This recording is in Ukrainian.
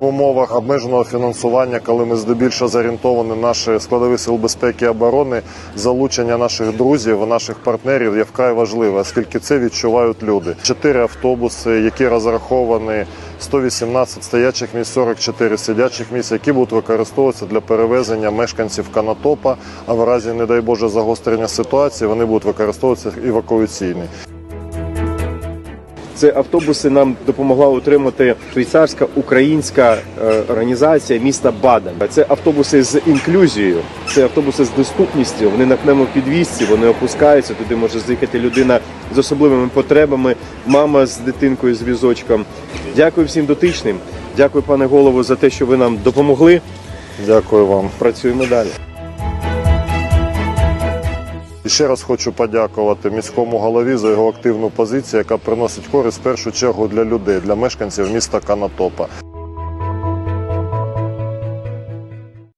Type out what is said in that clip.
умовах обмеженого фінансування, коли ми здебільшого зорієнтовані наші складові сил безпеки і оборони, залучення наших друзів, наших партнерів є вкрай важливе, оскільки це відчувають люди. Чотири автобуси, які розраховані 118 стоячих місць, 44 сидячих місць, які будуть використовуватися для перевезення мешканців Канатопа. А в разі, не дай Боже, загострення ситуації, вони будуть використовуватися евакуаційні. Це автобуси нам допомогла отримати швейцарська українська е, організація міста Баден. Це автобуси з інклюзією, це автобуси з доступністю. Вони на пневмопідвізці, вони опускаються. Туди може заїхати людина з особливими потребами, мама з дитинкою з візочком. Дякую всім дотичним. Дякую, пане голову, за те, що ви нам допомогли. Дякую вам. Працюємо далі. Ще раз хочу подякувати міському голові за його активну позицію, яка приносить користь в першу чергу для людей, для мешканців міста Канатопа.